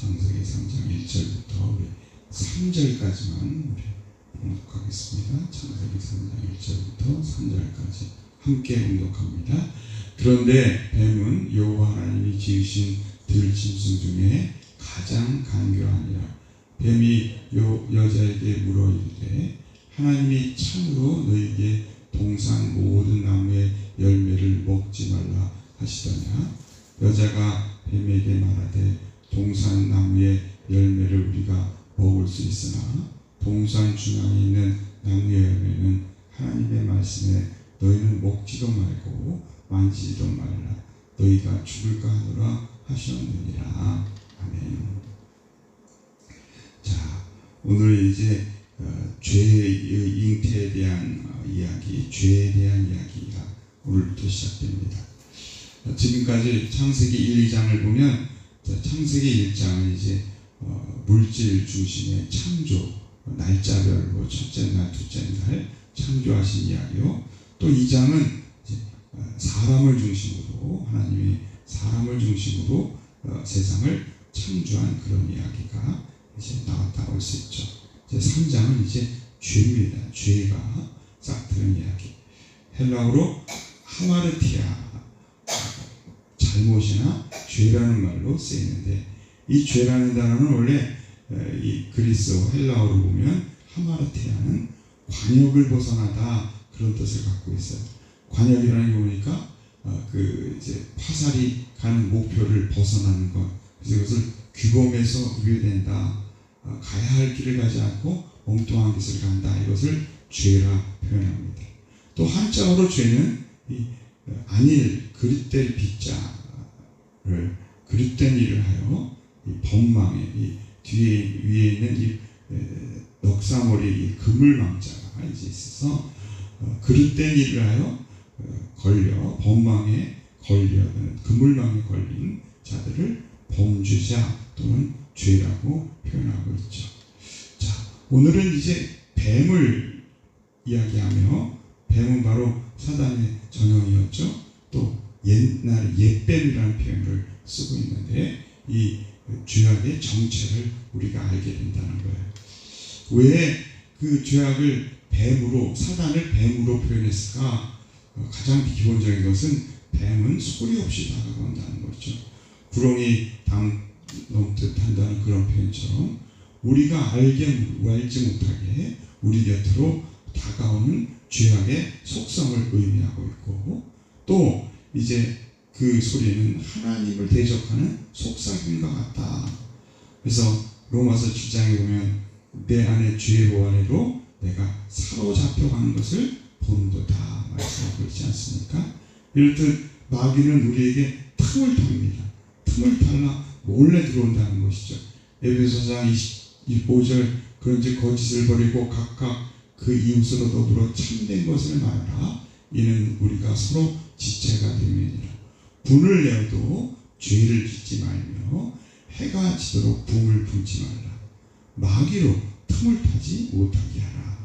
창세기 3장 1절부터 우리 3절까지만 우리 봉독하겠습니다. 창세기 3장 1절부터 3절까지 함께 봉독합니다. 그런데 뱀은 여호와 하나님이 지으신 들 짐승 중에 가장 간교하니라. 뱀이 요 여자에게 물어 이르되 하나님이 참으로 너에게 동산 모든 나무의 열매를 먹지 말라 하시더냐 여자가 뱀에게 말하되 동산 나무의 열매를 우리가 먹을 수 있으나 동산 중앙에 있는 나무의 열매는 하나님의 말씀에 너희는 먹지도 말고 만지지도 말라 너희가 죽을까 하노라 하셨느니라 아멘 자 오늘 이제 어, 죄의 잉태에 대한 어, 이야기 죄에 대한 이야기가 오늘부터 시작됩니다 어, 지금까지 창세기 1, 2장을 보면 자, 창세기 1장은 이제 어, 물질 중심의 창조 어, 날짜별로 첫째 날, 둘째 날 창조하신 이야기요. 또 2장은 이제 어, 사람을 중심으로 하나님이 사람을 중심으로 어, 세상을 창조한 그런 이야기가 이제 나왔다고 할수 있죠. 이제 3장은 이제 죄입니다. 죄가 싹 드는 이야기. 헬라어로 하마르티아 잘못이나 죄라는 말로 쓰이는데 이 죄라는 단어는 원래 에, 이 그리스어 헬라어로 보면 하마르티아는 관역을 벗어나다 그런 뜻을 갖고 있어요. 관역이라는 게 보니까 어, 그 이제 화살이 가는 목표를 벗어나는 것. 그래서 이것을 규범에서 우회된다. 어, 가야 할 길을 가지 않고 엉뚱한 길을 간다. 이것을 죄라 표현합니다. 또 한자어로 죄는 이 어, 그릇될 빗자를 그릇된 일을 하여 이 법망에 이 뒤에 위에 있는 이 에, 넉사머리 이 그물망자가 이제 있어서 어, 그릇된 일을 하여 어, 걸려 법망에 걸려 어, 그물망에 걸린 자들을 범죄자 또는 죄라고 표현하고 있죠. 자 오늘은 이제 뱀을 이야기하며 뱀은 바로 사단의 전형이었죠. 또 옛날 옛뱀이라는 표현을 쓰고 있는데 이 죄악의 정체를 우리가 알게 된다는 거예요. 왜 그 죄악을 뱀으로 사단을 뱀으로 표현했을까? 어, 가장 기본적인 것은 뱀은 소리 없이 다가온다는 거죠. 구렁이 담 넘듯 한다는 그런 표현처럼 우리가 알게 알지 못하게 우리 곁으로 다가오는 죄악의 속성을 의미하고 있고 또 이제 그 소리는 하나님을 대적하는 속삭임과 같다. 그래서 로마서 7장에 보면 내 안에 죄의 보안으로 내가 사로잡혀가는 것을 본도다 말씀하고 있지 않습니까? 이렇듯 마귀는 우리에게 틈을 탑니다. 틈을 탈라 몰래 들어온다는 것이죠. 에베소상 25절 그런지 거짓을 버리고 각각 그 이웃으로 더불어 참된 것을 말하라. 이는 우리가 서로 지체가 됨이니라. 분을 내어도 죄를 짓지 말며 해가 지도록 붕을 불지 말라. 마귀로 틈을 타지 못하게 하라.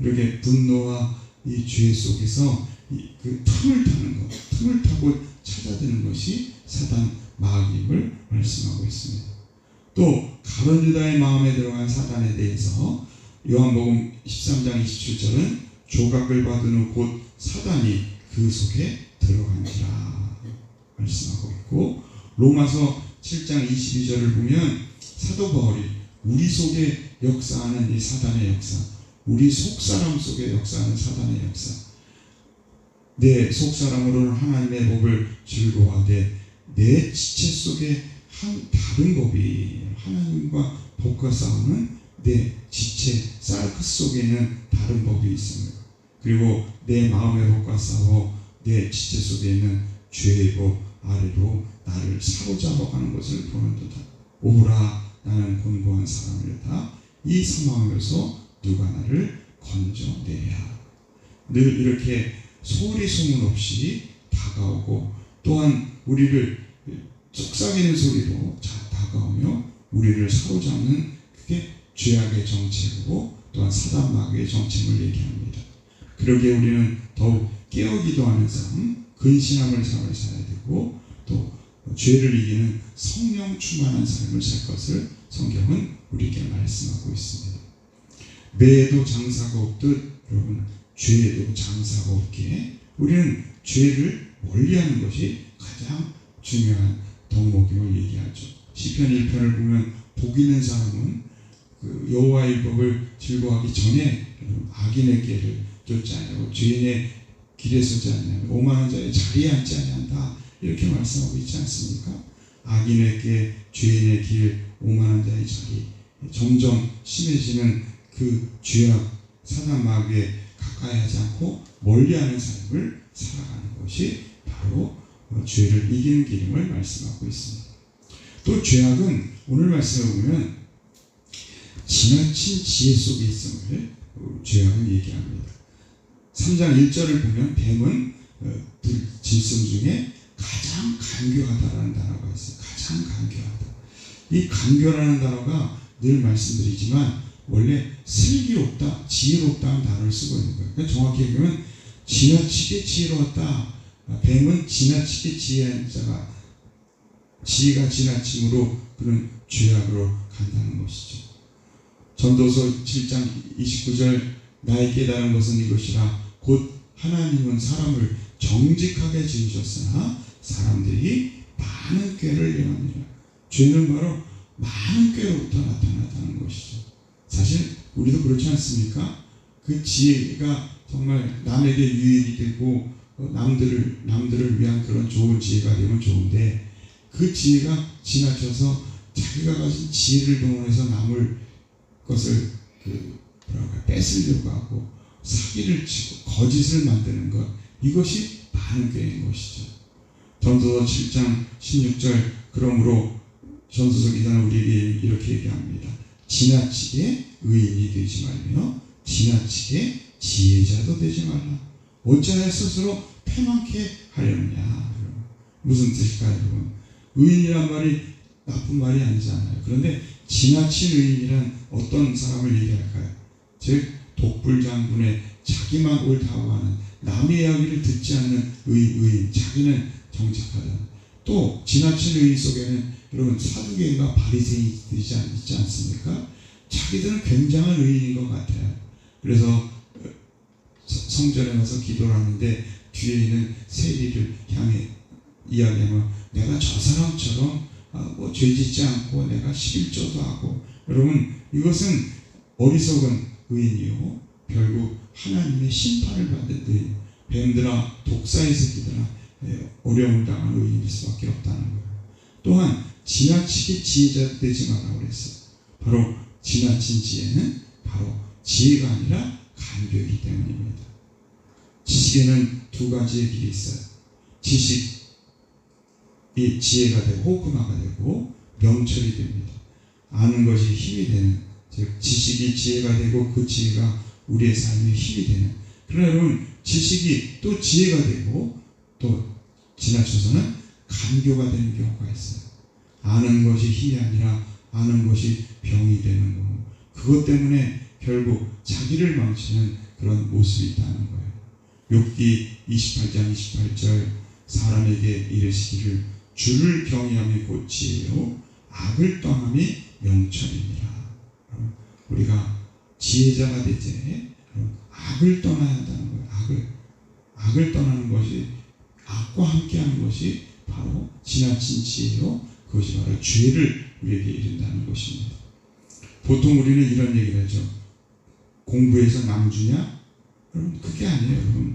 이렇게 분노와 이 죄 속에서 이 그 틈을 타는 것, 틈을 타고 찾아드는 것이 사단 마귀임을 말씀하고 있습니다. 또 가론 유다의 마음에 들어간 사단에 대해서 요한복음 13장 27절은 조각을 받은 후 곧 사단이 그 속에 들어간지라 말씀하고 있고 로마서 7장 22절을 보면 사도 바울이 우리 속에 역사하는 이 사단의 역사, 우리 속 사람 속에 역사하는 사단의 역사, 내 속 사람으로는 하나님의 법을 즐거워하되 내 지체 속에 한 다른 법이 하나님과 법과 싸우는 내 지체 사르크 속에는 다른 법이 있습니다. 그리고 내 마음의 법과 싸워 내 지체 속에 있는 죄의 법 아래로 나를 사로잡아가는 것을 보는 도다. 오라 나는 곤고한 사람이다. 이 상황에서 누가 나를 건져내야. 늘 이렇게 소리 소문 없이 다가오고 또한 우리를 속삭이는 소리로 자 다가오며 우리를 사로잡는 그게 죄악의 정체고 또한 사단 마귀의 정체를 얘기합니다. 그러기에 우리는 더욱 깨어 기도 하는 삶, 근신함을 삶을 살아야 되고 또 죄를 이기는 성령 충만한 삶을 살 것을 성경은 우리에게 말씀하고 있습니다. 매에도 장사가 없듯 여러분 죄에도 장사가 없기에 우리는 죄를 멀리하는 것이 가장 중요한 덕목임을 얘기하죠. 시편 1편을 보면 복 있는 사람은 그 여호와의 법을 즐거워하기 전에 악인의 길을 쫓지 아니하고 죄인의 길에 서지 아니하고 오만한 자의 자리에 앉지 아니한다 이렇게 말씀하고 있지 않습니까? 악인의 길, 죄인의 길, 오만한 자의 자리 점점 심해지는 그 죄악 사단 마귀에 가까이 하지 않고 멀리하는 삶을 살아가는 것이 바로 어, 죄를 이기는 길임을 말씀하고 있습니다. 또 죄악은 오늘 말씀을 보면 지나친 지혜 속에 있음을 어, 죄악은 얘기합니다. 3장 1절을 보면 뱀은 어, 들- 짐승 중에 가장 간교하다라는 단어가 있어요. 가장 간교하다. 이 간교라는 단어가 늘 말씀드리지만 원래 슬기롭다, 지혜롭다는 단어를 쓰고 있는 거예요. 그러니까 정확히 얘기하면 지나치게 지혜로웠다. 아, 뱀은 지나치게 지혜한 자가 지혜가 지나침으로 그런 죄악으로 간다는 것이죠. 전도서 7장 29절 나의 깨달은 것은 이것이라 곧 하나님은 사람을 정직하게 지으셨으나 사람들이 많은 꾀를 내었느니라. 죄는 바로 많은 꾀로부터 나타났다는 것이죠. 사실 우리도 그렇지 않습니까? 그 지혜가 정말 남에게 유익이 되고 어, 남들을 남들을 위한 그런 좋은 지혜가 되면 좋은데 그 지혜가 지나쳐서 자기가 가진 지혜를 동원해서 남을 것을 그 뭐랄까 뺏으려고 하고 사기를 치고 거짓을 만드는 것 이것이 꾀인 것이죠. 전도서 7장 16절 그러므로 전도서 기자는 우리에게 이렇게 얘기합니다. 지나치게 의인이 되지 말며 지나치게 지혜자도 되지 말라. 어찌하여 스스로 패망케 하려느냐. 무슨 뜻일까요, 여러분? 의인이란 말이 나쁜 말이 아니잖아요. 그런데 지나친 의인이란 어떤 사람을 얘기할까요? 즉 독불장군의 자기만 옳다고 하는 남의 이야기를 듣지 않는 의, 의인, 자기는 정직하다. 또 지나친 의인 속에는 여러분 사두개인과 바리새인이 있지 않습니까? 자기들은 굉장한 의인인 것 같아요. 그래서 어, 서- 성전에 가서 기도를 하는데 뒤에 있는 세리를 향해 이야기하면 내가 저 사람처럼 아, 뭐 죄짓지 않고 내가 11조도 하고 여러분 이것은 어리석은 의인이요. 결국 하나님의 심판을 받는 의인. 뱀들아 독사의 새끼들아 예, 어려움을 당하는 의인일 수밖에 없다는 거예요. 또한 지나치게 지혜자 되지 말라고 그랬어요. 바로 지나친 지혜는 바로 지혜가 아니라 간교이기 때문입니다 지식에는 두 가지의 길이 있어요 지식 이 지혜가 되고 호구마가 되고 명철이 됩니다. 아는 것이 힘이 되는 즉 지식이 지혜가 되고 그 지혜가 우리의 삶에 힘이 되는 그러나 여러분 지식이 또 지혜가 되고 또 지나쳐서는 간교가 되는 경우가 있어요. 아는 것이 힘이 아니라 아는 것이 병이 되는 거. 그것 때문에 결국 자기를 망치는 그런 모습이 있다는 거예요. 욥기 28장 28절 사람에게 이르시기를 주를 경외함이 곧 지혜요 악을 떠남이 명철입니다. 우리가 지혜자가 되지 악을 떠나야 한다는 거예요. 악을 악을 떠나는 것이 악과 함께하는 것이 바로 지나친 지혜요 그것이 바로 죄를 우리에게 이른다는 것입니다. 보통 우리는 이런 얘기를 하죠. 공부해서 남 주냐? 여러분 그게 아니에요. 여러분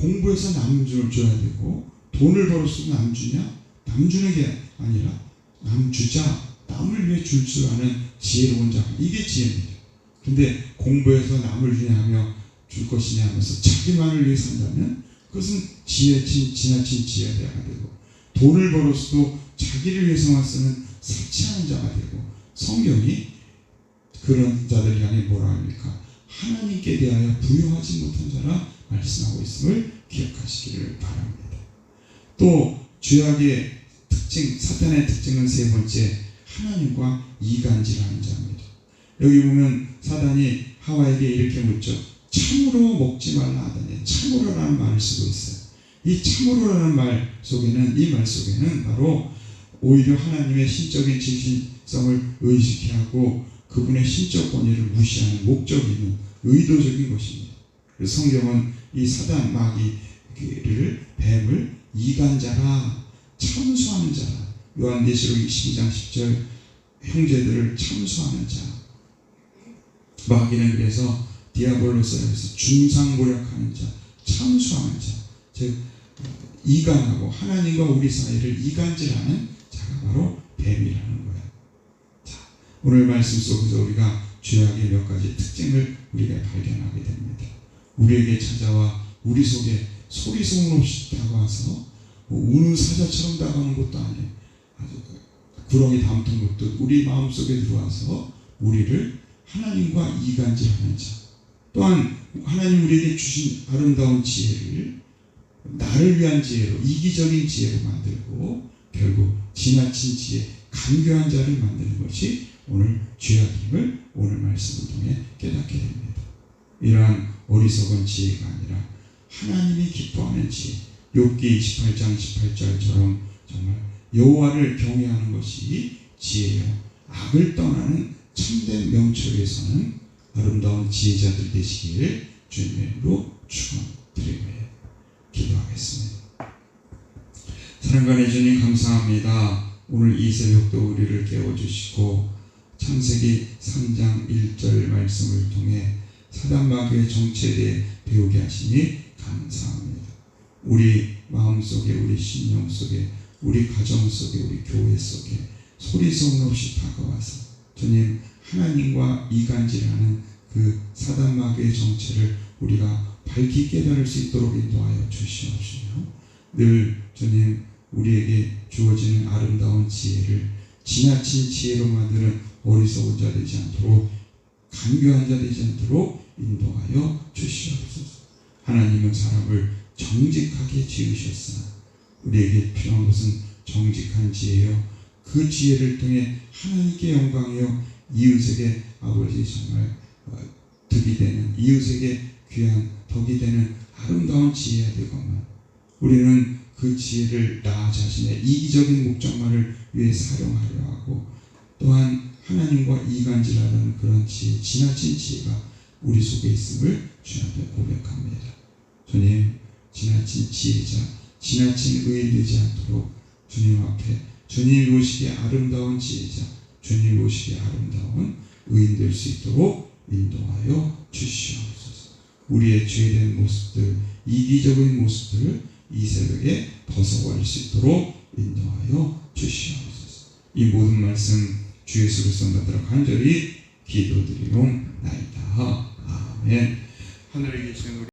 공부해서 남줄 줘야 되고 돈을 벌었으면 남 주냐? 남 주는 게 아니라 남 주자 남을 위해 줄 줄 아는 지혜로운 자 이게 지혜입니다. 근데 공부해서 남을 위해 하며 줄 것이냐 하면서 자기만을 위해 산다면 그것은 지혜친 지나친 지혜자가 되고 돈을 벌었어도 자기를 위해서만 쓰는 사치하는 자가 되고 성경이 그런 자들 향해 뭐라 합니까? 하나님께 대하여 부여하지 못한 자라 말씀하고 있음을 기억하시기를 바랍니다. 또 죄악의 특징, 사탄의 특징은 세 번째, 하나님과 이간질하는 자입니다. 여기 보면 사단이 하와에게 이렇게 묻죠. 참으로 먹지 말라 하더니 참으로라는 말을 쓰고 있어요. 이 참으로라는 말 속에는 이 말 속에는 바로 오히려 하나님의 신적인 진실성을 의식해 하고 그분의 신적 권위를 무시하는 목적이 있는 의도적인 것입니다. 성경은 이 사단 마귀를 뱀을 이간자라 참수하는 자라 요한계시록 22장 10절 형제들을 참수하는 자 마귀는 그래서 디아볼로스에서 중상모략하는 자 참수하는 자즉 이간하고 하나님과 우리 사이를 이간질하는 자가 바로 뱀이라는 거예요. 자, 오늘 말씀 속에서 우리가 죄악의 몇 가지 특징을 우리가 발견하게 됩니다. 우리에게 찾아와 우리 속에 소리 소문 없이 다가와서 뭐 우는 사자처럼 다가오는 것도 아니에요. 아주 구렁이 담통 것도 우리 마음속에 들어와서 우리를 하나님과 이간질하는 자. 또한 하나님 우리에게 주신 아름다운 지혜를 나를 위한 지혜로 이기적인 지혜로 만들고 결국 지나친 지혜 간교한 자를 만드는 것이 오늘 죄악임을 오늘 말씀을 통해 깨닫게 됩니다. 이러한 어리석은 지혜가 아니라 하나님이 기뻐하는 지혜 욥기 28장 18절처럼 정말 여호와를 경외하는 것이 지혜요 악을 떠나는 참된 명철에 서는 아름다운 지혜자들 되시기를 주님의 이름으로 축원드립니다. 기도하겠습니다. 사랑관의 주님 감사합니다. 오늘 이 새벽도 우리를 깨워주시고 창세기 3장 1절 말씀을 통해 사단마귀의 정체에 대해 배우게 하시니 감사합니다. 우리 마음속에 우리 신령 속에 우리 가정 속에 우리 교회 속에 소리 소문 없이 다가와서 주님 하나님과 이간질하는 그 사단마귀의 정체를 우리가 밝히 깨달을 수 있도록 인도하여 주시옵시며 늘 주님 우리에게 주어지는 아름다운 지혜를 지나친 지혜로 만드는 어리석은 자 되지 않도록 간교한 자 되지 않도록 인도하여 주시옵소서. 하나님은 사람을 정직하게 지으셨으나 우리에게 필요한 것은 정직한 지혜요. 그 지혜를 통해 하나님께 영광이요 이웃에게 아버지 정말 어, 득이 되는 이웃에게 귀한 덕이 되는 아름다운 지혜가 되거만 우리는 그 지혜를 나 자신의 이기적인 목적만을 위해 사용하려 하고 또한 하나님과 이간질하는 그런 지혜, 지나친 지혜가 우리 속에 있음을 주님 앞에 고백합니다. 주님, 지나친 지혜자, 지나친 의인 되지 않도록 주님 앞에 주님 오시기에 아름다운 지혜자, 주님 오시기에 아름다운 의인 될 수 있도록 인도하여 주시옵소서. 우리의 죄된 모습들, 이기적인 모습들을 이 새벽에 벗어버릴 수 있도록 인도하여 주시옵소서. 이 모든 말씀 주 예수 그리스도 받들어 간절히 기도드리옵나이다. 아멘. 하늘에 계신 우리